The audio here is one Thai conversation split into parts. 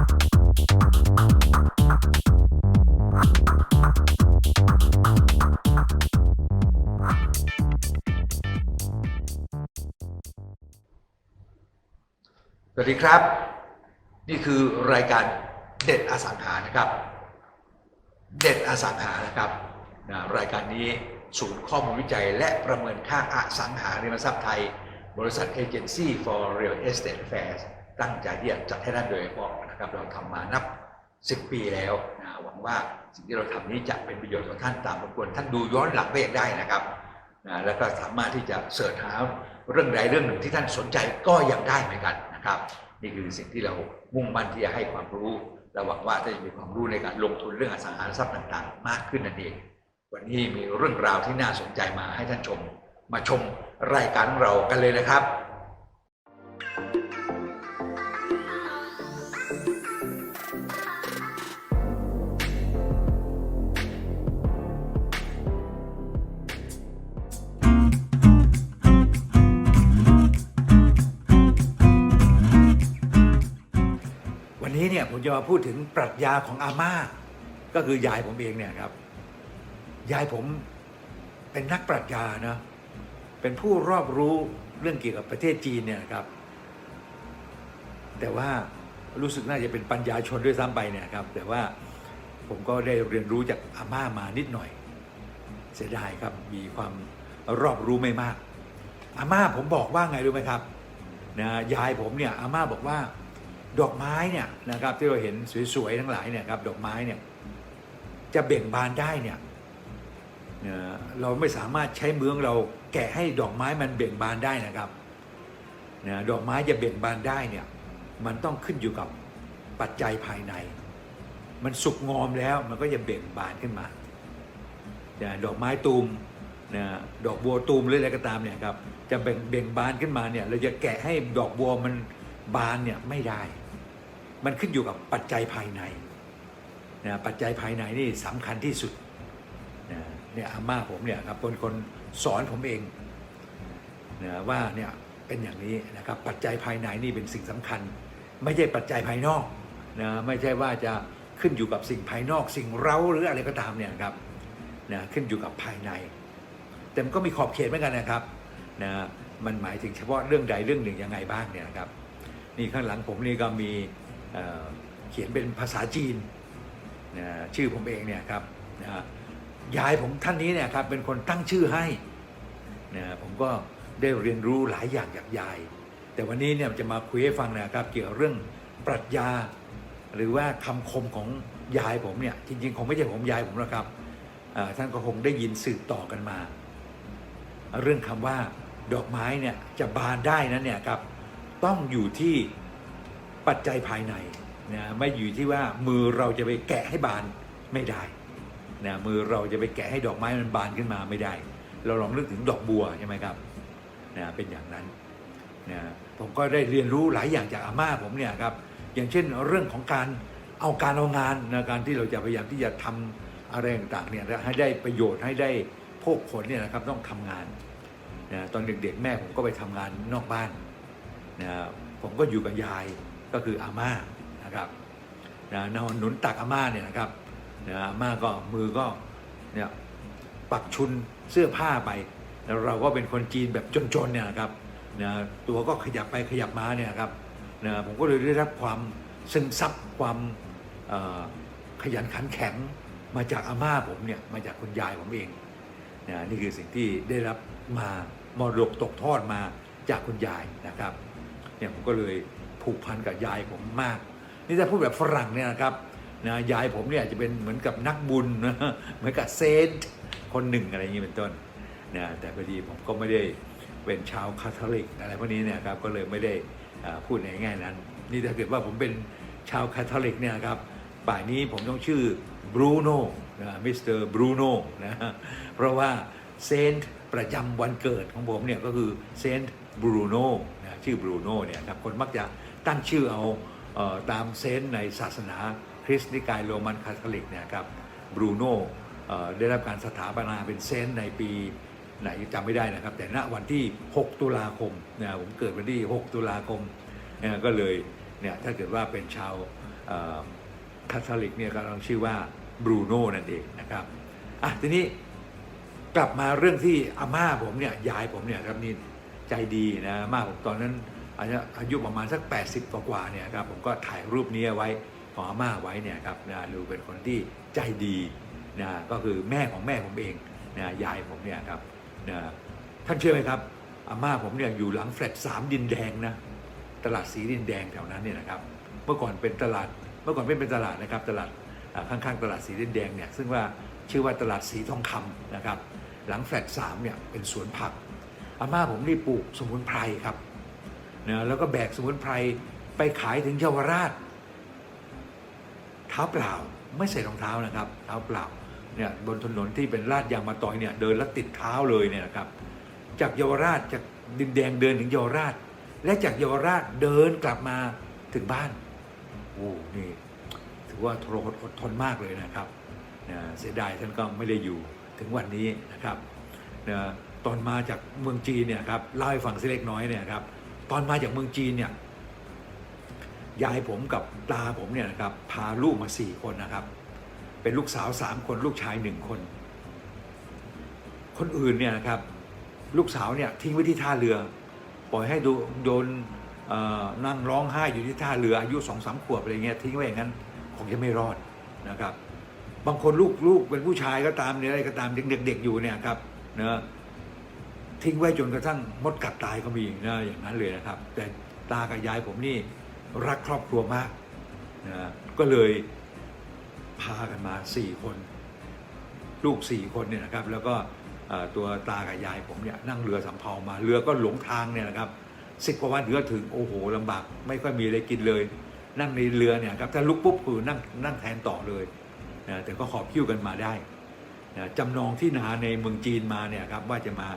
สวัสดีครับ นี่คือรายการเด็ดอสังหานะครับ เด็ดอสังหานะครับนะรายการนี้ศูนย์ข้อมูลวิจัย และประเมินค่าอสังหาริมทรัพย์ไทย บริษัท Agency for Real Estate Affairs ตั้งใจที่จะจัดให้ท่านโดยเฉพาะ นะครับเราทำมานับ10ปีแล้วนะหวังว่าสิ่งที่เราทำนี้จะเป็นประโยชน์กับท่านตามรบกวนท่านดูย้อนหลังไปได้นะครับนะแล้วก็สามารถที่จะเสิร์ชหาเรื่องใดเรื่องหนึ่งที่ท่านสนใจก็ยังได้เหมือนกันนะครับ นี่คือสิ่งที่เรามุ่งมั่นที่จะให้ความรู้และหวังว่าจะมีความรู้ในการลงทุนเรื่องอสังหาริมทรัพย์ต่างๆ มากขึ้นนั่นเอง วันนี้มีเรื่องราวที่น่าสนใจมาให้ท่านชม มาชมรายการของเรากันเลยนะครับ ผมจะมาพูดถึงปรัชญาของอาม่า ก็คือยายผมเองเนี่ยครับ ยายผมเป็นนักปรัชญานะเป็นผู้รอบรู้เรื่องเกี่ยวกับประเทศจีนเนี่ยครับ แต่ว่ารู้สึกน่าจะเป็นปัญญาชนด้วยซ้ำไปเนี่ยครับ แต่ว่าผมก็ได้เรียนรู้จากอาม่ามานิดหน่อย เสียดายครับมีความรอบรู้ไม่มาก อาม่าผมบอกว่าไงรู้ไหมครับนะยายผมเนี่ยอาม่าบอกว่า ดอกไม้เนี่ยนะครับที่เราเห็นสวยๆทั้งหลายเนี่ยครับดอกไม้เนี่ยจะเบ่งบานได้เนี่ยเราไม่สามารถใช้เมือของเราแกะให้ดอกไม้มันเบ่งบานได้นะครับนะดอกไม้จะเบ่งบานได้เนี่ยมันต้องขึ้นอยู่กับปัจจัยภายใน มันสุกงอมแล้วมันก็จะเบ่งบานขึ้นมานะดอกไม้ตูมนะดอกบัวตูมหรืออะไรก็ตามเนี่ยครับจะเบ่งเบ่งบานขึ้นมาเนี่ยเราจะแกะให้ดอกบัวมันบานเนี่ยไม่ได้ มันขึ้นอยู่กับปัจจัยภายในนะปัจจัยภายในนี่สำคัญที่สุดนะเนี่ยอาม่าผมเนี่ยครับเป็นคนสอนผมเองนะว่าเนี่ยเป็นอย่างนี้นะครับปัจจัยภายในนี่เป็นสิ่งสำคัญ ไม่ใช่ปัจจัยภายนอกนะไม่ใช่ว่าจะขึ้นอยู่กับสิ่งภายนอกสิ่งเร้าหรืออะไรก็ตามเนี่ยครับนะขึ้นอยู่กับภายใน แต่มันก็มีขอบเขตเหมือนกันนะครับนะมันหมายถึงเฉพาะเรื่องใดเรื่องหนึ่งยังไงบ้างเนี่ยนะครับ นี่ข้างหลังผมนี่ก็มี เเขียนเป็นภาษาจีนชื่อผมเองเนี่ยครับนะยายผมท่านนี้เนี่ยครับเป็นคนตั้งชื่อให้นะผมก็ได้เรียนรู้หลายอย่างจากยาย แต่วันนี้เนี่ยจะมาคุยให้ฟังนะครับ เกี่ยวกับเรื่องปรัชญา หรือว่าคำคมของยายผมเนี่ยจริงๆคงไม่ใช่ผมยายผมหรอกครับท่านก็คงได้ยินสืบต่อกันมา เรื่องคำว่าดอกไม้เนี่ยจะบานได้นั้นเนี่ยครับต้องอยู่ที่ ปัจจัยภายในนะไม่อยู่ที่ว่ามือเราจะไปแกะให้บานไม่ได้นะมือเราจะไปแกะให้ดอกไม้มันบานขึ้นมาไม่ได้ เราลองนึกถึงดอกบัวใช่ไหมครับนะเป็นอย่างนั้นนะผมก็ได้เรียนรู้หลายอย่างจากอาม่าผมเนี่ยครับอย่างเช่นเรื่องของการเอาการเอางานนะการที่เราจะพยายามที่จะทำอะไรต่างๆเนี่ยให้ได้ประโยชน์ให้ได้โภคผลเนี่ยนะครับต้องทำงานนะตอนเด็กๆแม่ผมก็ไปทำงานนอกบ้านนะผมก็อยู่กับยาย ก็คืออาม่านะครับนะนอนหนุนตักอาม่าเนี่ยนะครับนะอาม่าก็มือก็เนี่ยปักชุนเสื้อผ้าไปแล้วเราก็เป็นคนจีนแบบจนๆเนี่ยนะครับนะตัวก็ขยับไปขยับมาเนี่ยครับนะผมก็เลยได้รับความซึมซับความขยันขันแข็งมาจากอาม่าผมเนี่ยมาจากคุณยายผมเองนะนี่คือสิ่งที่ได้รับมามรดกตกทอดมาจากคุณยายนะครับเนี่ยผมก็เลย ผูกพันกับยายผมมาก นี่ถ้าพูดแบบฝรั่งเนี่ยนะครับนะยายผมเนี่ยจะเป็นเหมือนกับนักบุญนะเหมือนกับเซนต์คนหนึ่งอะไรอย่างนี้เป็นต้นนะแต่พอดีผมก็ไม่ได้เป็นชาวคาทอลิกอะไรพวกนี้เนี่ยครับก็เลยไม่ได้พูดในง่ายนั้น นี่ถ้าเกิดว่าผมเป็นชาวคาทอลิกเนี่ยครับป่านนี้ผมต้องชื่อบรูโน่นะมิสเตอร์บรูโน่นะเพราะว่าเซนต์ประจำวันเกิดของผมเนี่ยก็คือเซนต์บรูโน่นะชื่อบรูโน่เนี่ยครับคนมักจะ ตั้งชื่อเอาเออตามเซนในศาสนาคริสต์นิกายโรมันคาทอลิกเนี่ยครับบรูโน่ได้รับการสถาปนาเป็นเซนในปีไหนจำไม่ได้นะครับ แต่ณวันที่ 6 ตุลาคมนะผมเกิดวันที่ 6 ตุลาคมนะก็เลยเนี่ยถ้าเกิดว่าเป็นชาวคาทอลิกเนี่ยกำลังชื่อว่าบรูโน่นั่นเองนะครับอะทีนี้กลับมาเรื่องที่อาม่าผมเนี่ยยายผมเนี่ยครับนี่ใจดีนะอาม่าผมตอนนั้น อายุอายุประมาณสัก 80 กว่าเนี่ยครับผมก็ถ่ายรูปนี้ไว้ของอาม่าไว้เนี่ยครับนะดูเป็นคนที่ใจดีนะก็คือแม่ของแม่ผมเองนะยายผมเนี่ยครับนะท่านเชื่อไหมครับอาม่าผมเนี่ยอยู่หลังแฟลตสามดินแดงนะตลาดสีดินแดงแถวนั้นเนี่ยนะครับ เมื่อก่อนเป็นตลาดเมื่อก่อนไม่เป็นตลาดนะครับตลาดข้างๆตลาดสีดินแดงเนี่ยซึ่งว่าชื่อว่าตลาดสีทองคำนะครับ หลังแฟลตสามเนี่ยเป็นสวนผักอาม่าผมนี่ปลูกสมุนไพรครับ นะแล้วก็แบกสมุนไพรไปขายถึงเยาวราช เท้าเปล่าไม่ใส่รองเท้านะครับ เท้าเปล่าเนี่ยบนถนนที่เป็นลาดยางมาต่อยเนี่ยเดินแล้วติดเท้าเลยเนี่ยนะครับ จากเยาวราชจากดินแดงเดินถึงเยาวราช และจากเยาวราชเดินกลับมาถึงบ้านโอ้นี่ถือว่าทรหดอดทนมากเลยนะครับนะเสียดายท่านก็ไม่ได้อยู่ถึงวันนี้นะครับนะตอนมาจากเมืองจีนเนี่ยครับเล่าให้ฟังสักเล็กน้อยเนี่ยครับ ตอนมาจากเมืองจีนเนี่ยยายผมกับตาผมเนี่ยนะครับพาลูกมาสี่คนนะครับ เป็นลูกสาวสามคนลูกชายหนึ่งคน คนอื่นเนี่ยนะครับลูกสาวเนี่ยทิ้งไว้ที่ท่าเรือ ปล่อยให้ดูโดนนั่งร้องไห้อยู่ที่ท่าเรืออายุสองสามขวบอะไรเงี้ยทิ้งไว้อย่างนั้นคงจะไม่รอดนะครับ บางคนลูกลูกเป็นผู้ชายก็ตามเนี่ยอะไรก็ตามเด็กๆอยู่เนี่ยครับเนะ ทิ้งไว้จนกระทั่งมดกัดตายก็มีนะอย่างนั้นเลยนะครับ แต่ตากับยายผมนี่รักครอบครัวมากนะก็เลยพากันมาสี่คน ลูกสี่คนเนี่ยนะครับ แล้วก็ตัวตากับยายผมเนี่ยนั่งเรือสำเภามาเรือก็หลงทางเนี่ยนะครับสิบกว่าวันเรือถึงโอ้โหลำบาก ไม่ค่อยมีอะไรกินเลย นั่งในเรือเนี่ยครับถ้าลุกปุ๊บคือนั่งนั่งแทนต่อเลยนะแต่ก็ขอบคิ้วกันมาได้นะจำนองที่นาในเมืองจีนมาเนี่ยครับว่าจะมา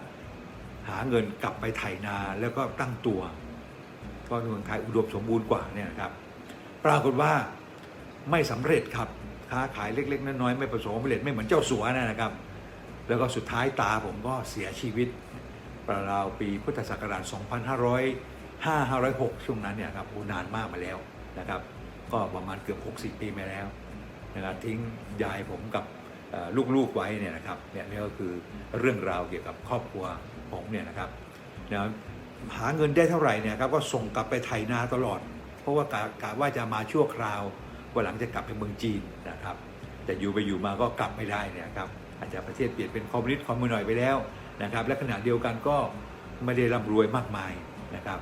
หาเงินกลับไปไถนาแล้วก็ตั้งตัว เพราะเมืองไทยอุดมสมบูรณ์กว่าเนี่ยครับ ปรากฏว่าไม่สำเร็จครับค้าขายเล็ก ๆ น้อยๆไม่ประสบความสำเร็จไม่เหมือนเจ้าสัวนะครับ แล้วก็สุดท้ายตาผมก็เสียชีวิตประราวปีพุทธศักราช 2505 506 ช่วงนั้นเนี่ยครับอ้นานมากมาแล้วนะครับ ก็ประมาณเกือบ 60 ปีมาแล้วนะครับทิ้งยายผมกับลูกๆไว้เนี่ยนะครับเนี่ยนี่ก็คือเรื่องราวเกี่ยวกับครอบครัว ผมเนี่ยนะครับนะหาเงินได้เท่าไหร่เนี่ยครับก็ส่งกลับไปไถนาตลอด เพราะว่ากะกะว่าจะมาชั่วคราววันหลังจะกลับไปเมืองจีนนะครับ แต่อยู่ไปอยู่มาก็กลับไม่ได้เนี่ยครับอาจจะประเทศเปลี่ยนเป็นคอมมิวนิสต์คอมมิวหน่อยไปแล้วนะครับ และขณะเดียวกันก็ไม่ได้ร่ำรวยมากมายนะครับ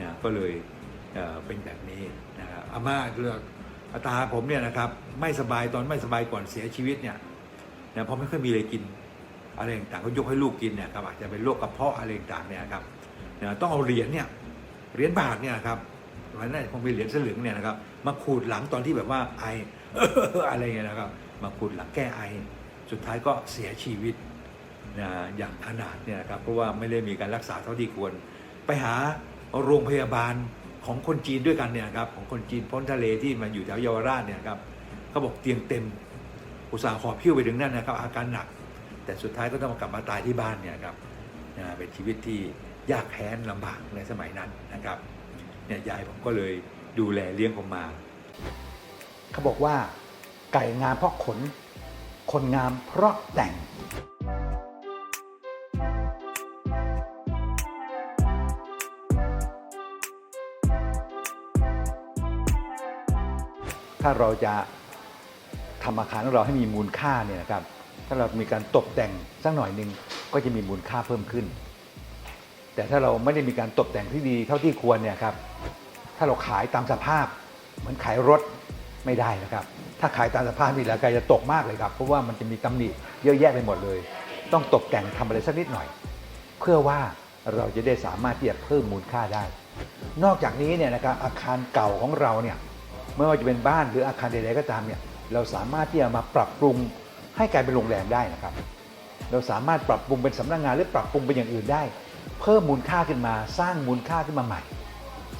นะก็เลยเเป็นแบบนี้นะครับอาม่าเลือกอาตาผมเนี่ยนะครับไม่สบายตอนไม่สบายก่อนเสียชีวิตเนี่ยนะเพราะไม่ค่อยมีอะไรกิน อะไรต่างๆก็ยกให้ลูกกินเนี่ยครับอาจจะเป็นโรคกระเพาะอะไรต่างๆเนี่ยครับต้องเอาเหรียญเนี่ยเหรียญบาทเนี่ยครับวันนั้นคงเป็นเหรียญสลึงเนี่ยนะครับมาขูดหลังตอนที่แบบว่าไออะไรเงี้ยนะครับ มาขุดหลังแก้ไอ สุดท้ายก็เสียชีวิตนะอย่างขนาดเนี่ยนะครับเพราะว่าไม่ได้มีการรักษาเท่าที่ควร ไปหาโรงพยาบาลของคนจีนด้วยกันเนี่ยครับของคนจีนพ้นทะเลที่มาอยู่แถวเยาวราชเนี่ยครับเขาบอกเตียงเต็มอุตสาห์หอบพิ้วไปถึงนั่นนะครับอาการหนัก แต่สุดท้ายก็ต้องมากลับมาตายที่บ้านเนี่ยครับนะเป็นชีวิตที่ยากแค้นลำบากในสมัยนั้นนะครับเนี่ยยายผมก็เลยดูแลเลี้ยงผมมา เขาบอกว่าไก่งามเพราะขน คนงามเพราะแต่งถ้าเราจะทำอาคารของเราให้มีมูลค่าเนี่ยนะครับ ถ้าเรามีการตกแต่งสักหน่อยหนึ่งก็จะมีมูลค่าเพิ่มขึ้น แต่ถ้าเราไม่ได้มีการตกแต่งที่ดีเท่าที่ควรเนี่ยครับถ้าเราขายตามสภาพ เหมือนขายรถไม่ได้นะครับ ถ้าขายตามสภาพนี่ราคาจะตกมากเลยครับ เพราะว่ามันจะมีตำหนิเยอะแยะไปหมดเลย ต้องตกแต่งทำอะไรสักนิดหน่อย เพื่อว่าเราจะได้สามารถที่จะเพิ่มมูลค่าได้ นอกจากนี้เนี่ยนะครับอาคารเก่าของเราเนี่ยไม่ว่าจะเป็นบ้านหรืออาคารใดๆก็ตามเนี่ยเราสามารถที่จะมาปรับปรุง ให้กลายเป็นโรงแรมได้นะครับ เราสามารถปรับปรุงเป็นสำนักงานหรือปรับปรุงเป็นอย่างอื่นได้ เพิ่มมูลค่าขึ้นมาสร้างมูลค่าขึ้นมาใหม่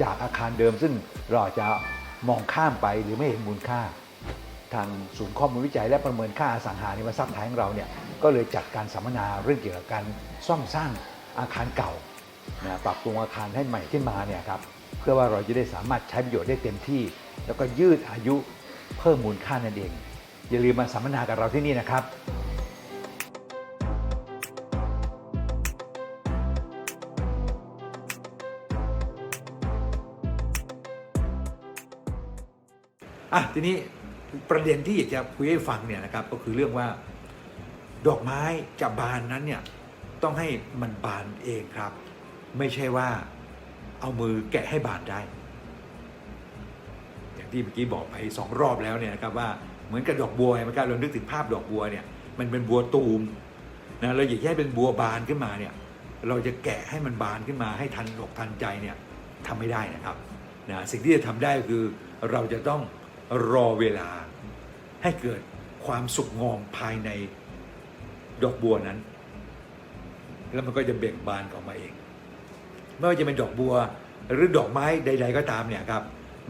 จากอาคารเดิมซึ่งเราจะมองข้ามไปหรือไม่เห็นมูลค่า ทางศูนย์ข้อมูลวิจัยและประเมินค่าอสังหาริมทรัพย์ไทยของเราเนี่ยก็เลยจัดการสัมมนาเรื่องเกี่ยวกับการซ่อมสร้างอาคารเก่านะปรับปรุงอาคารให้ใหม่ขึ้นมาเนี่ยครับเพื่อว่าเราจะได้สามารถใช้ประโยชน์ได้เต็มที่ แล้วก็ยืดอายุเพิ่มมูลค่านั่นเอง อย่าลืมมาสัมมนากับเราที่นี่นะครับอะทีนี้ประเด็นที่อยากจะคุยให้ฟังเนี่ยนะครับก็คือเรื่องว่าดอกไม้จะบานนั้นเนี่ยต้องให้มันบานเองครับ ไม่ใช่ว่าเอามือแกะให้บานได้ อย่างที่เมื่อกี้บอกไปสองรอบแล้วเนี่ยนะครับว่า มือนกับดอกบัวเมือนกันเรานึกถึงภาพดอกบัวเนี่ยมันเป็นบัวตูมนะเราอยากให้เป็นบัวบานขึ้นมาเนี่ยเราจะแกะให้มันบานขึ้นมาให้ทันอกทันใจเนี่ยทำไม่ได้นะครับนะสิ่งที่จะทำได้ก็คือเราจะต้องรอเวลาให้เกิดความสุกงอมภายในดอกบัวนั้น แล้วมันก็จะเบ่งบานออกมาเองไม่ว่าจะเป็นดอกบัวหรือดอกไม้ใด ๆ ก็ตามเนี่ยครับ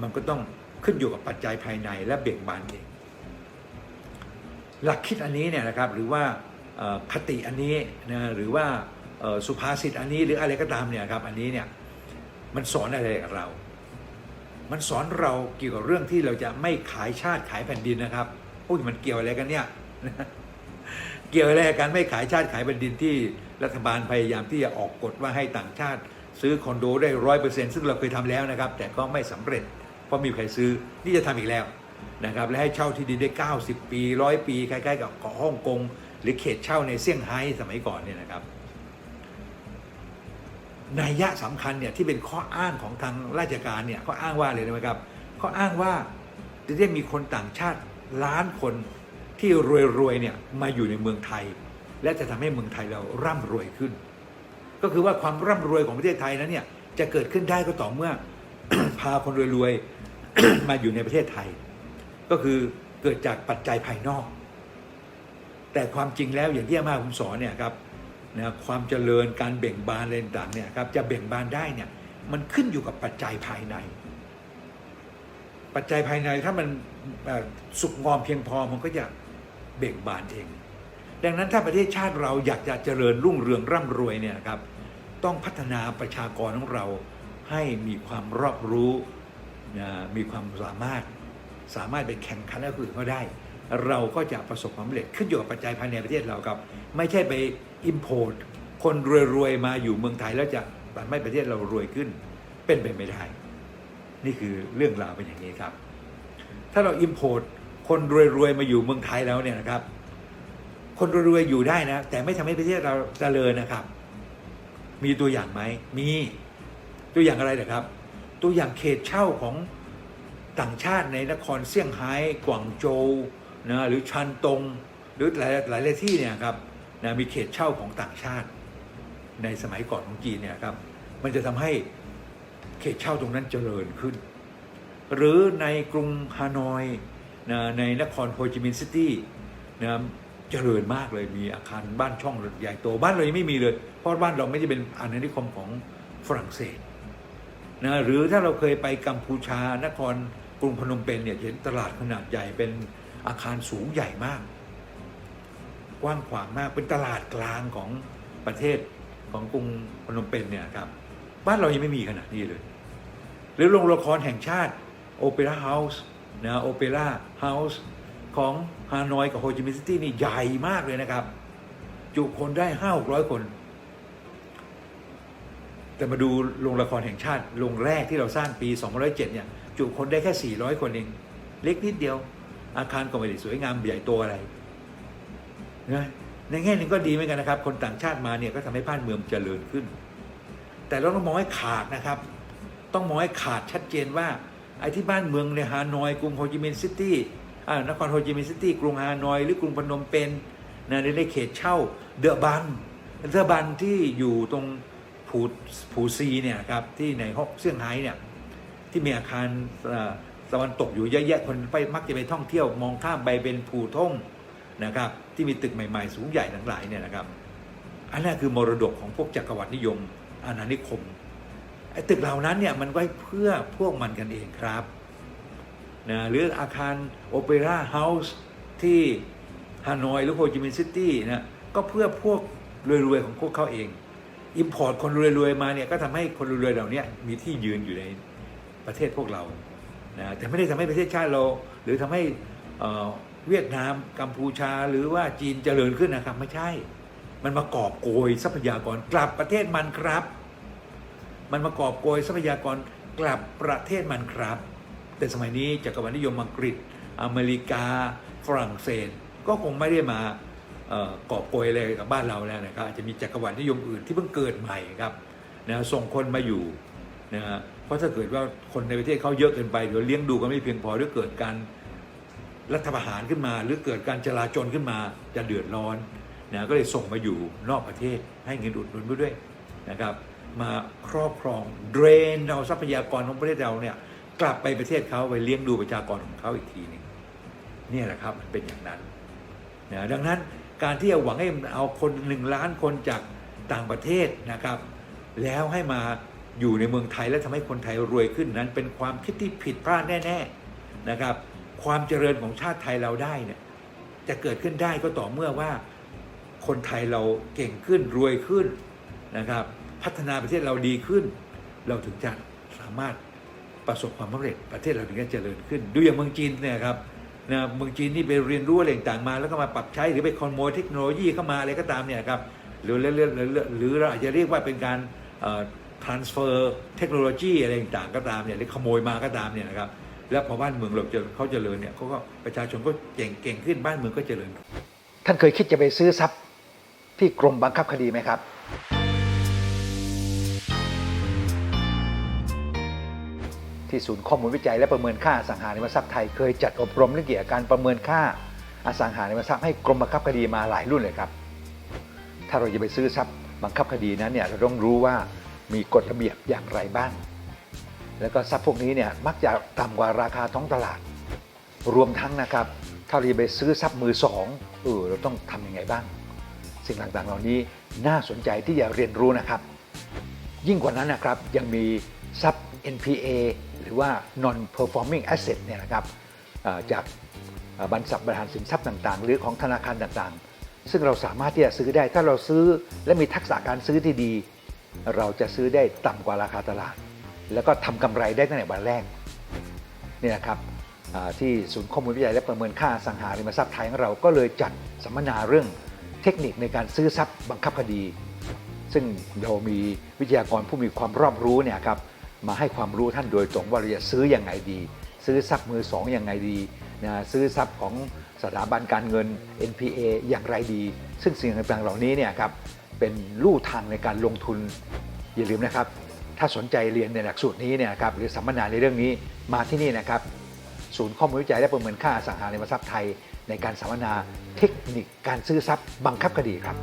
มันก็ต้องขึ้นอยู่กับปัจจัยภายในและเบ่งบานเอง หลักคิดอันนี้เนี่ยนะครับหรือว่าคติอันนี้นะหรือว่าสุภาษิตอันนี้หรืออะไรก็ตามเนี่ยครับอันนี้เนี่ยมันสอนอะไรกับเรา มันสอนเราเกี่ยวกับเรื่องที่เราจะไม่ขายชาติขายแผ่นดินนะครับโอ้ยมันเกี่ยวอะไรกันเนี่ยเกี่ยวอะไรกับการไม่ขายชาติขายแผ่นดินที่รัฐบาลพยายามที่จะออกกฎว่าให้ต่างชาติ ซื้อคอนโดได้ร้อยเปอร์เซ็นต์ซึ่งเราเคยทำแล้วนะครับ แต่ก็ไม่สำเร็จเพราะมมีใครซื้อนี่จะทำอีกแล้ว นะครับและให้เช่าที่ดินได้ 90 ปีร้อยปีคล้ายๆกับเกาะฮ่องกง หรือเขตเช่าในเซี่ยงไฮ้สมัยก่อนเนี่ยนะครับนัยยะสำคัญเนี่ยที่เป็นข้ออ้างของทางราชการเนี่ยเขาอ้างว่าเลยนะครับเขาอ้างว่าจะได้มีคนต่างชาติล้านคนที่รวยๆเนี่ยมาอยู่ในเมืองไทย และจะทำให้เมืองไทยเราร่ำรวยขึ้น ก็คือว่าความร่ำรวยของประเทศไทยนั้นเนี่ยจะเกิดขึ้นได้ก็ต่อเมื่อพาคนรวยๆมาอยู่ในประเทศไทย ก็คือเกิดจากปัจจัยภายนอก แต่ความจริงแล้วอย่างที่อามาผมสอนเนี่ยครับนะความเจริญการเบ่งบานอะไรต่างเนี่ยครับจะเบ่งบานได้เนี่ยมันขึ้นอยู่กับปัจจัยภายใน ปัจจัยภายในถ้ามันสุกงอมเพียงพอมันก็จะเบ่งบานเอง ดังนั้นถ้าประเทศชาติเราอยากจะเจริญรุ่งเรืองร่ำรวยเนี่ยครับต้องพัฒนาประชากรของเราให้มีความรอบรู้นะมีความสามารถ สามารถไปแข่งขันกับคนอื่นเขาได้ เราก็จะประสบความสำเร็จขึ้นอยู่กับปัจจัยภายในประเทศเราครับ ไม่ใช่ไปอิมพอร์ตคนรวยๆมาอยู่เมืองไทยแล้วจะทำให้ประเทศเรารวยขึ้น เป็นไปไม่ได้ นี่คือเรื่องราวเป็นอย่างนี้ครับ ถ้าเราอิมพอร์ตคนรวยๆมาอยู่เมืองไทยแล้วเนี่ยนะครับ คนรวยๆอยู่ได้นะ แต่ไม่ทำให้ประเทศเราเจริญนะครับ มีตัวอย่างไหมมีตัวอย่างอะไรนะครับ ตัวอย่างเขตเช่าของ ต่างชาติในนครเซี่ยงไฮ้กวางโจวนะหรือชันตง หรือหลายหลายหลายที่เนี่ยครับนะมีเขตเช่าของต่างชาติ ในสมัยก่อนของจีนเนี่ยครับมันจะทำให้เขตเช่าตรงนั้นเจริญขึ้น หรือในกรุงฮานอยนะในนครโฮจิมินห์ซิตี้นะเจริญมากเลยมีอาคารบ้านช่องใหญ่โตบ้านเรายังไม่มีเลย เพราะบ้านเราไม่ได้เป็นอาณานิคมของฝรั่งเศสนะหรือถ้าเราเคยไปกัมพูชานคร รุงพนมเปญเนี่ยเห็นตลาดขนาดใหญ่เป็นอาคารสูงใหญ่มาก กว้างขวางมากเป็นตลาดกลางของประเทศของกรุงพนมเปญเนี่ยครับบ้านเรายังไม่มีขนาดนี้เลย หรือโรงละครแห่งชาติโอเปร่าเฮาส์นะโอเปร่าเฮาส์ของฮานอยกับโฮจิมินห์ซิตี้นี่ใหญ่มากเลยนะครับ จุคนได้ห้าหกร้อยคน แต่มาดูโรงละครแห่งชาติโรงแรกที่เราสร้างปี 2007 เนี่ย จุคนได้แค่ 400 คนเองเล็กนิดเดียว อาคารก็ไม่ได้สวยงามใหญ่โตอะไรนะในแง่หนึงก็ดีเหมือนกันนะครับ คนต่างชาติมาเนี่ยก็ทำให้บ้านเมืองเจริญขึ้น แต่เราต้องมองให้ขาดนะครับ ต้องมองให้ขาดชัดเจนว่าไอ้ที่บ้านเมืองในฮานอยกรุงโฮจิมินห์ซิตี้อ่านครโฮจิมินห์ซิตี้กรุงฮานอย หรือกรุงพนมเปญนะในเขตเช่าเดอะบันเดอะบันที่อยู่ตรงผูผูซีเนี่ยครับที่ในฮอกเซี่ยงไฮ้เนี่ย ที่มีอาคารตะวันตกอยู่เยอะแยะคนไปมักจะไปท่องเที่ยวมองข้ามไปเป็นภูท่งนะครับ ที่มีตึกใหม่ๆ สูงใหญ่ทั้งหลายเนี่ยนะครับ อันนั้นคือมรดกของพวกจักรวรรดินิยม อาณานิคมไอ้ตึกเหล่านั้นเนี่ยมันไว้เพื่อพวกมันกันเองครับนะหรืออาคารโอเปร่าเฮาส์ที่ฮานอยหรือโฮจิมินห์ซิตี้นะก็เพื่อพวกรวยๆของพวกเขาเองอิมพอร์ตคนรวยๆมาเนี่ยก็ทำให้คนรวยๆเหล่านี้มีที่ยืนอยู่ใน ประเทศพวกเรานะแต่ไม่ได้ทำให้ประเทศชาติเรา หรือทำให้เวียดนามกัมพูชาหรือว่าจีนเจริญขึ้นนะครับ ไม่ใช่ มันมากอบโกยทรัพยากรกลับประเทศมันครับ มันมากอบโกยทรัพยากรกลับประเทศมันครับ แต่สมัยนี้จักรวรรดินิยมอังกฤษ อเมริกา ฝรั่งเศส ก็คงไม่ได้มาเกอบโกยอะไรกับบ้านเราแล้วนะครับอาจจะมีจักรวรรดินิยมอื่นที่เพิ่งเกิดใหม่ครับนะส่งคนมาอยู่นะฮะ เพราะถ้าเกิดว่าคนในประเทศเขาเยอะเกินไปเดี๋ยวเลี้ยงดูกันไม่เพียงพอหรือเกิดการรัฐประหารขึ้นมา หรือเกิดการจลาจลขึ้นมาจะเดือดร้อนนะก็เลยส่งมาอยู่นอกประเทศให้เงินอุดหนุนไปด้วยนะครับ มาครอบครองเดรนเอาทรัพยากรของประเทศเราเนี่ยกลับไปประเทศเขาไปเลี้ยงดูประชากรของเขาอีกทีหนึงนี่แหละครับมันเป็นอย่างนั้นนะดังนั้นการที่จะหวังให้เอาคนหนึ่งล้านคนจากต่างประเทศนะครับ แล้วให้มา อยู่ในเมืองไทยและทำให้คนไทยรวยขึ้นนั้น เป็นความคิดที่ผิดพลาดแน่ๆนะครับ ความเจริญของชาติไทยเราได้เนี่ยจะเกิดขึ้นได้ก็ต่อเมื่อว่าคนไทยเราเก่งขึ้นรวยขึ้นนะครับ พัฒนาประเทศเราดีขึ้น เราถึงจะสามารถประสบความสำเร็จประเทศเราถึงจะเจริญขึ้น ดูอย่างเมืองจีนเนี่ยครับนะเมืองจีนนี่ไปเรียนรู้อะไรต่างมา แล้วก็มาปรับใช้หรือไปคอนโมยเทคโนโลยีเข้ามาอะไรก็ตามเนี่ยครับหรือหรือหรือหรือหรือเราอาจจะเรียกว่าเป็นการ transfer เทคโนโลยีอะไรต่างๆก็ตามเนี่ยหรือขโมยมาก็ตามเนี่ยนะครับแล้วพอบ้านเมืองเราเจริญเขาเจริญเนี่ยเขาก็ประชาชนก็เก่งเก่งขึ้นบ้านเมืองก็เจริญ ท่านเคยคิดจะไปซื้อทรัพย์ที่กรมบังคับคดีไหมครับ ที่ศูนย์ข้อมูลวิจัยและประเมินค่าอสังหาริมทรัพย์ไทยเคยจัดอบรมเรื่องเกี่ยวกับการประเมินค่าอสังหาริมทรัพย์ให้กรมบังคับคดีมาหลายรุ่นเลยครับ ถ้าเราจะไปซื้อทรัพย์บังคับคดีนั้นเนี่ยเราต้องรู้ว่า มีกฎระเบียบอย่างไรบ้าง แล้วก็ทรัพย์พวกนี้เนี่ยมักจะต่ำกว่าราคาท้องตลาด รวมทั้งนะครับถ้าเราจะไปซื้อทรัพย์มือสองเออเราต้องทำยังไงบ้าง สิ่งต่างๆเหล่านี้น่าสนใจที่จะเรียนรู้นะครับ ยิ่งกว่านั้นนะครับยังมีทรัพย์ NPA หรือว่า non performing asset เนี่ยนะครับจากบรรษัทบริหารสินทรัพย์ต่างๆ หรือของธนาคารต่างๆ ซึ่งเราสามารถที่จะซื้อได้ถ้าเราซื้อและมีทักษะการซื้อที่ดี เราจะซื้อได้ต่ำกว่าราคาตลาด แล้วก็ทำกำไรได้ตั้งแต่วันแรกนี่นะครับที่ศูนย์ข้อมูลวิจัยและประเมินค่าสังหาริมทรัพย์ไทยของเราก็เลยจัดสัมมนาเรื่องเทคนิคในการซื้อทรัพย์บังคับคดี ซึ่งเรามีวิทยากรผู้มีความรอบรู้เนี่ยครับมาให้ความรู้ท่านโดยตรงว่าเราจะซื้ออยังไงดี ซื้อทรัพย์มือสองยังไงดีนะซื้อทรัพย์ของสถาบันการเงิน NPA อย่างไรดี ซึ่งสิ่งต่างๆเหล่านี้เนี่ยครับ เป็นลู่ทางในการลงทุน อย่าลืมนะครับ ถ้าสนใจเรียนในหลักสูตรนี้เนี่ยครับหรือสัมมนาในเรื่องนี้มาที่นี่นะครับ ศูนย์ข้อมูลวิจัยและประเมินค่าอสังหาริมทรัพย์ไทย ในการสัมมนาเทคนิคการซื้อทรัพย์บังคับคดีครับ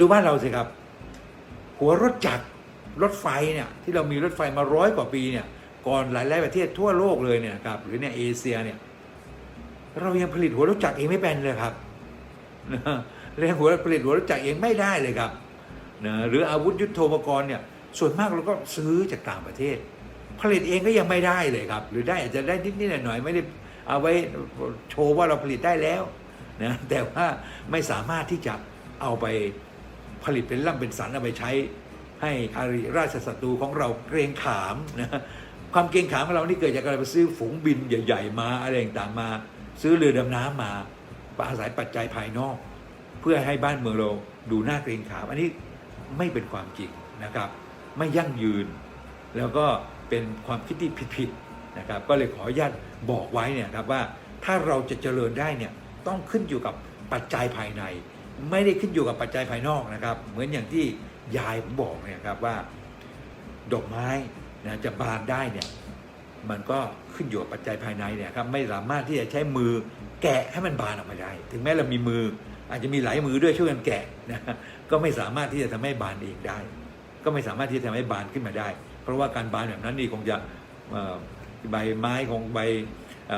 ดูบ้านเราสิครับ หัวรถจักรรถไฟเนี่ยที่เรามีรถไฟมาร้อยกว่าปีเนี่ยก่อนหลายๆประเทศทั่วโลกเลยเนี่ยครับหรือในเอเชียเนี่ยเรายังผลิตหัวรถจักรเองไม่เป็นเลยครับเรื่องหัวผลิตหัวรถจักรเองไม่ได้เลยครับนะหรืออาวุธยุโทโธปกรณ์เนี่ยส่วนมากเราก็ซื้อจากต่างประเทศ ผลิตเองก็ยังไม่ได้เลยครับ หรือได้อาจจะได้นิดๆหน่อยๆไม่ได้เอาไว้โชว์ว่าเราผลิตได้แล้วนะแต่ว่าไม่สามารถที่จะเอาไป ผลิตเป็นร่ำเป็นสันเอาไปใช้ ให้อาริราชศัตรูของเราเกรงขามนะความเกรงขามของเรานี่เกิดจากการไปซื้อฝูงบินใหญ่ ๆ มาอะไรต่างๆมา ซื้อเรือดำน้ำมาอาศัยปัจจัยภายนอก เพื่อให้บ้านเมืองเราดูน่าเกรงขาม อันนี้ไม่เป็นความจริงนะครับ ไม่ยั่งยืน แล้วก็เป็นความคิดที่ผิดๆนะครับ ก็เลยขออนุญาตบอกไว้เนี่ยครับว่าถ้าเราจะเจริญได้เนี่ยต้องขึ้นอยู่กับปัจจัยภายใน ไม่ได้ขึ้นอยู่กับปัจจัยภายนอกนะครับ เหมือนอย่างที่ยายผมบอกเนี่ยครับว่าดอกไม้นะจะบานได้เนี่ยมันก็ขึ้นอยู่กับปัจจัยภายในเนี่ยครับไม่สามารถที่จะใช้มือแกะให้มันบานออกมาได้ ถึงแม้เรามีมืออาจจะมีหลายมือด้วยช่วยกันแกะนะก็ไม่สามารถที่จะทำให้บานเองได้ ก็ไม่สามารถที่จะทำให้บานขึ้นมาได้ เพราะว่าการบานแบบนั้นนี่คงจะใบไม้ของใบอ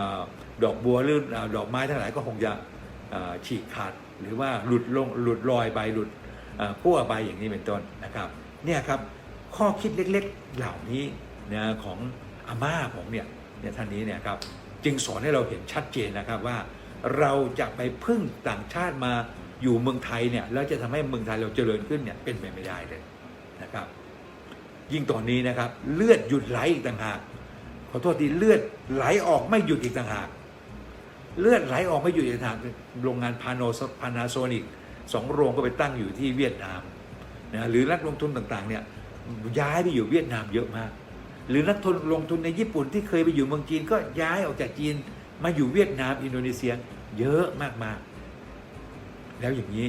ดอกบัวหรือดอกไม้ทั้งหลายก็คงจะฉีกขาด หรือว่าหลุดลงหลุดลอยใบหลุดพั่วใบอย่างนี้เป็นต้นนะครับเนี่ยครับข้อคิดเล็กๆเหล่านี้นะของอาม่าผมเนี่ยเนี่ยท่านนี้เนี่ยครับจึงสอนให้เราเห็นชัดเจนนะครับว่าเราจะไปพึ่งต่างชาติมาอยู่เมืองไทยเนี่ยแล้วจะทำให้เมืองไทยเราเจริญขึ้นเนี่ยเป็นไปไม่ได้เลยนะครับ ยิ่งตอนนี้นะครับเลือดหยุดไหลอีกต่างหากขอโทษทีเลือดไหลออกไม่หยุดอีกต่างหาก เลือดไหลออกไม่หยุดอีกต่างหากโรงงานพาโนพานาโซนิกสองโรงก็ไปตั้งอยู่ที่เวียดนามนะหรือนักลงทุนต่างๆเนี่ยย้ายไปอยู่เวียดนามเยอะมาก หรือนักทุนลงทุนในญี่ปุ่นที่เคยไปอยู่เมืองจีนก็ย้ายออกจากจีนมาอยู่เวียดนามอินโดนีเซียเยอะมากๆแล้วอย่างนี้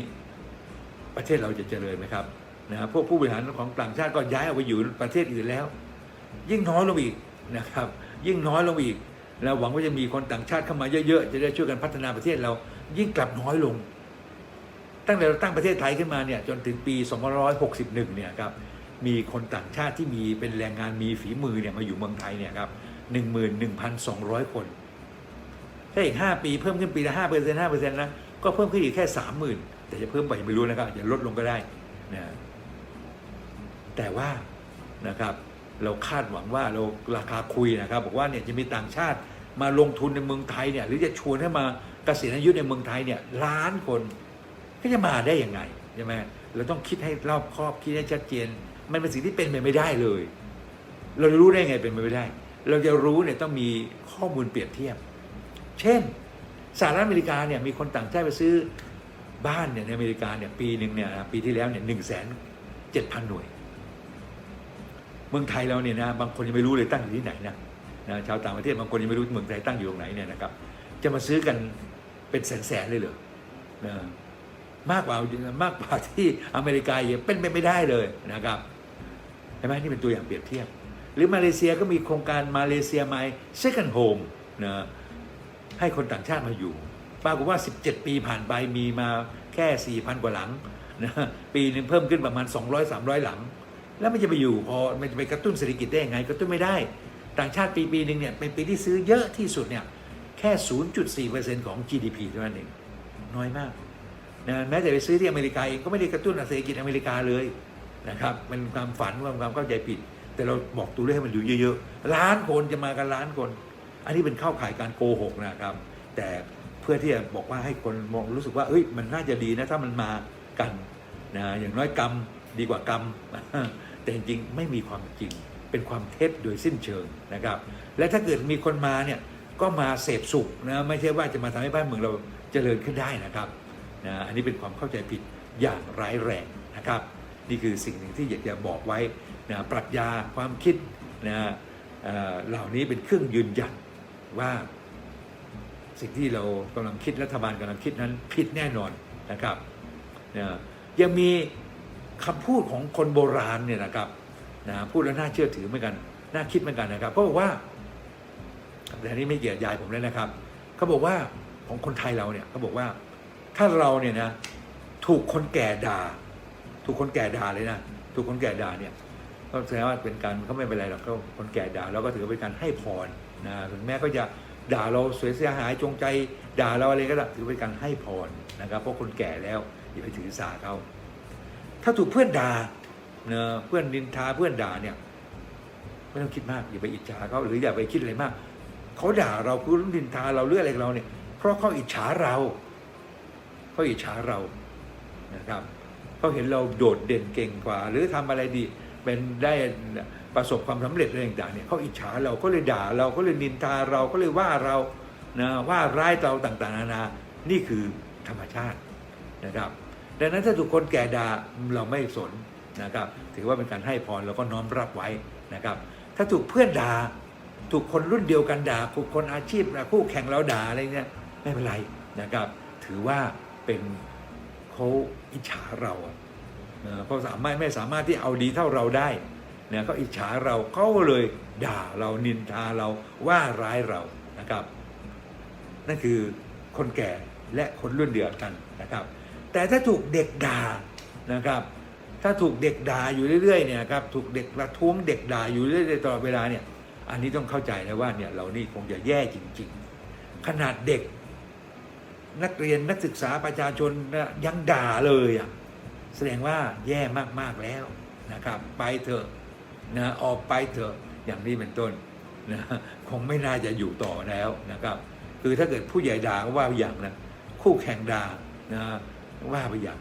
ประเทศเราจะเจริญไหมครับนะพวกผู้บริหารของต่างชาติก็ย้ายออกไปอยู่ประเทศอื่นแล้ว ยิ่งน้อยลงอีกนะครับ ยิ่งน้อยลงอีก แล้วหวังว่าจะมีคนต่างชาติเข้ามาเยอะ ๆ จะได้ช่วยกันพัฒนาประเทศเรายิ่งกลับน้อยลง ตั้งแต่เราตั้งประเทศไทยขึ้นมาเนี่ยจนถึงปี 2561 เนี่ยครับมีคนต่างชาติที่มีเป็นแรงงานมีฝีมือเนี่ยมาอยู่เมืองไทยเนี่ยครับ11,200 คน ถ้าอีก 5 ปีเพิ่มขึ้นปีละ5เปอร์เซ็นต์5เปอร์เซ็นต์นะก็เพิ่มขึ้นอีกแค่ 30,000 แต่จะเพิ่มไปไม่รู้นะครับจะลดลงก็ได้นะแต่ว่านะครับ เราคาดหวังว่าเราราคาคุยนะครับ บอกว่าเนี่ยจะมีต่างชาติมาลงทุนในเมืองไทยเนี่ยหรือจะชวนให้มาเกษียณอายุในเมืองไทยเนี่ยล้านคนก็จะมาได้ยังไงใช่ไหมเราต้องคิดให้รอบครอบคิดให้ชัดเจน มันเป็นสิ่งที่เป็นไปไม่ได้เลย เราจะรู้ได้ไงเป็นไปไม่ได้ เราจะรู้เนี่ยต้องมีข้อมูลเปรียบเทียบ เช่นสหรัฐอเมริกาเนี่ยมีคนต่างชาติไปซื้อบ้านเนี่ยในอเมริกาเนี่ยปีหนึ่งเนี่ยปีที่แล้วเนี่ยหนึ่งแสนเจ็ดพันหน่วย เมืองไทยเราเนี่ยนะบางคนยังไม่รู้เลยตั้งอยู่ที่ไหนนะนะชาวต่างประเทศบางคนยังไม่รู้เมืองไทยตั้งอยู่ตรงไหนเนี่ยนะครับ จะมาซื้อกันเป็นแสนๆเลยเหรอนะมากกว่ามากกว่าที่อเมริกาเยอะเป็นไปไม่ได้เลยนะครับเห็นไหมนี่เป็นตัวอย่างเปรียบเทียบ หรือมาเลเซียก็มีโครงการมาเลเซียไม second home นะให้คนต่างชาติมาอยู่ปรากฏว่า 17 ปีผ่านไปมีมาแค่ 4,000 กว่าหลังนะปีหนึ่งเพิ่มขึ้นประมาณ 200-300 หลัง แล้วมันจะไปอยู่พอมันจะไปกระตุ้นเศรษฐกิจได้ยังไงกระตุ้นไม่ได้ ต่างชาติปีปีหนึ่งเนี่ยเป็นปีที่ซื้อเยอะที่สุดเนี่ยแค่ 0.4%ของ GDP เท่านั้นเองน้อยมากนะแม้แต่ไปซื้อที่อเมริกาเองก็ไม่ได้กระตุ้นเศรษฐกิจอเมริกาเลยนะครับเป็นความฝันความความเข้าใจผิด แต่เราบอกตัวเลขให้มันอยู่เยอะๆล้านคนจะมากันล้านคน อันนี้เป็นเข้าข่ายการโกหกนะครับ แต่เพื่อที่จะบอกว่าให้คนมองรู้สึกว่าเอ้ยมันน่าจะดีนะถ้ามันมากันนะอย่างน้อยกรรมดีกว่ากรรม แต่จริงๆไม่มีความจริง เป็นความเท็จโดยสิ้นเชิงนะครับ และถ้าเกิดมีคนมาเนี่ยก็มาเสพสุขนะไม่ใช่ว่าจะมาทำให้บ้านเมืองเราเจริญขึ้นได้นะครับนะอันนี้เป็นความเข้าใจผิดอย่างร้ายแรงนะครับ นี่คือสิ่งหนึ่งที่อยากจะบอกไว้นะปรัชญาความคิดนะเเหล่านี้เป็นเครื่องยืนยันว่าสิ่งที่เรากำลังคิดรัฐบาลกำลังคิดนั้นผิดแน่นอนนะครับนะยังมี คำพูดของคนโบราณเนี่ยนะครับนะพูดแล้วน่าเชื่อถือเหมือนกันน่าคิดเหมือนกันนะครับเขาบอกว่าแต่นี้ไม่เกี่ยวยายผมเลยนะครับเขาบอกว่าของคนไทยเราเนี่ยเขาบอกว่าถ้าเราเนี่ยนะถูกคนแก่ด่า ถูกคนแก่ด่าเลยนะถูกคนแก่ด่าเนี่ยก็แสดงว่าเป็นการเขาไม่เป็นไรหรอกก็คนแก่ด่าเราก็ถือเป็นการให้พรนะถึงแม้เขาจะด่าเราสวยเสียหายจงใจด่าเราอะไรก็ได้ถือเป็นการให้พรนะครับเพราะคนแก่แล้วอย่าไปถือสาเขา ถ้าถูกเพื่อนด่าเนะเพื่อนนินทาเพื่อนด่าเนี่ยไม่ต้องคิดมากอย่าไปอิจฉาเขาหรืออย่าไปคิดอะไรมากเขาด่าเราคือนินทาเราเรื่องอะไรเราเนี่ย เพราะเขาอิจฉาเราเขาอิจฉาเรานะครับเขาเห็นเราโดดเด่นเก่งกว่า หรือทำอะไรดีเป็นได้ประสบความสำเร็จอะไรต่างๆเนี่ยเขาอิจฉาเราก็เลยด่าเราก็เลยนินทาเราก็เลยว่าเรานะว่าร้ายเราต่างๆนานานี่คือธรรมชาตินะครับ ดังนั้นถ้าถูกคนแก่ด่าเราไม่สนนะครับ ถือว่าเป็นการให้พรเราก็น้อมรับไว้นะครับ ถ้าถูกเพื่อนด่าถูกคนรุ่นเดียวกันด่าถูกคนอาชีพคู่แข่งเราด่าอะไรเนี่ยไม่เป็นไรนะครับ ถือว่าเป็นเขาอิจฉาเราเอ่อเขาสามารถไม่สามารถที่เอาดีเท่าเราได้เนี่ยเขาอิจฉาเราเขาเลยด่าเรานินทาเราว่าร้ายเรานะครับ นั่นคือคนแก่และคนรุ่นเดียวกันนะครับ แต่ถ้าถูกเด็กด่านะครับ ถ้าถูกเด็กด่าอยู่เรื่อยๆเนี่ยครับถูกเด็กประท้วงเด็กด่าอยู่เรื่อยๆตลอดเวลาเนี่ยอันนี้ต้องเข้าใจนะว่าเนี่ยเรานี่คงจะแย่จริง ๆ ขนาดเด็กนักเรียนนักศึกษาประชาชนยังด่าเลยอะแสดงว่าแย่มากๆแล้วนะครับ ไปเถอะนะออกไปเถอะอย่างนี้เป็นต้นนะคงไม่น่าจะอยู่ต่อแล้วนะครับ คือถ้าเกิดผู้ใหญ่ด่าก็ว่าอย่างนะคู่แข่งด่านะ ว่าไปอย่าง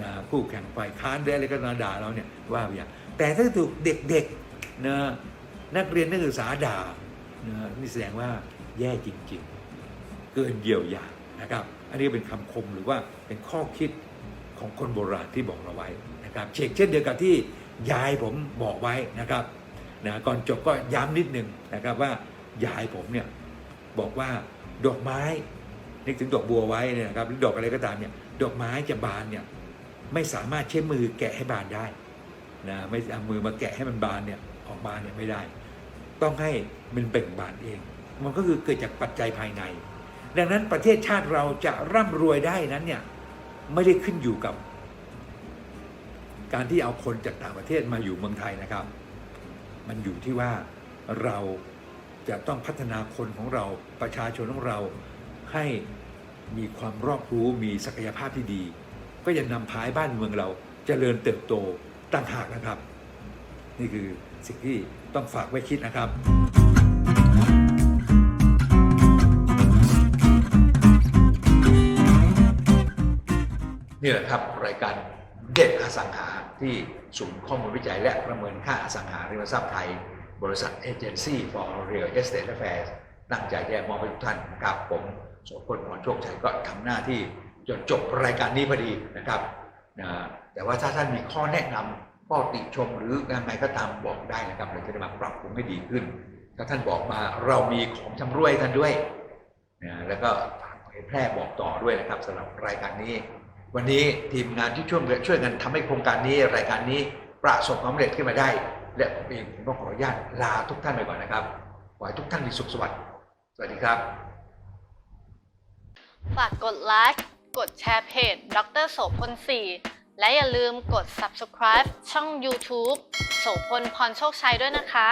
นะคู่แข่งฝ่ายค้านได้อะไรก็มาด่าเราเนี่ยว่าไปอย่างแต่ถ้าถูกเด็กๆนะนักเรียนนักศึกษาด่านะนี่แสดงว่าแย่จริงๆ เกินเยียวยานะครับ อันนี้เป็นคำคมหรือว่าเป็นข้อคิดของคนโบราณที่บอกเราไว้นะครับเชกเช่นเดียวกับที่ยายผมบอกไว้นะครับนะก่อนจบก็ย้ำนิดนึงนะครับว่ายายผมเนี่ยบอกว่าดอกไม้นึกถึงดอกบัวไว้นะครับหรือดอกอะไรก็ตามเนี่ยดอกไม้จะบานเนี่ยไม่สามารถใช้มือแกะให้บานได้นะไม่เอามือมาแกะให้มันบานเนี่ยออกบานเนี่ยไม่ได้ ต้องให้มันเบ่งบานเอง มันก็คือเกิดจากปัจจัยภายใน ดังนั้นประเทศชาติเราจะร่ำรวยได้นั้นเนี่ยไม่ได้ขึ้นอยู่กับ การที่เอาคนจากต่างประเทศมาอยู่เมืองไทยนะครับ มันอยู่ที่ว่าเราจะต้องพัฒนาคนของเราประชาชนของเราให้ มีความรอบรู้มีศักยภาพที่ดี ก็จะนำพาให้บ้านเมืองเราจเจริญเติบโตต่างหากนะครับ นี่คือสิ่งที่ต้องฝากไว้คิดนะครับนี่แหละครับรายการเด็ดอสังหาที่ศูนย์ข้อมูลวิจัยและประเมินค่าอสังหาริมทรัพย์ไทย บริษัทเอเจนซี่ for real estate affairs ตั้งใจแยกมอบให้ทุกท่านนะครับผม โสพลพรโชคชัยก็ทำหน้าที่จนจบรายการนี้พอดีนะครับนะแต่ว่าถ้าท่านมีข้อแนะนำข้อติชมหรือยังไงก็ตามบอกได้นะครับเราจะมาปรับปรุงให้ดีขึ้น ถ้าท่านบอกมาเรามีของชำรวยท่านด้วยนะแล้วก็ฝากเผยแพร่บอกต่อด้วยนะครับสำหรับรายการนี้ วันนี้ทีมงานที่ช่วยช่วยกันทำให้โครงการนี้รายการนี้ประสบความสำเร็จขึ้นมาได้ และผมเองผมต้องขออนุญาตลาทุกท่านไปก่อนนะครับขอให้ทุกท่านมีสุขสวัสดิ์สวัสดีครับ ฝากกดไลค์กดแชร์เพจดรโสพล4และอย่าลืมกด subscribe ช่อง YouTube โสพลพรโชคชัยด้วยนะคะ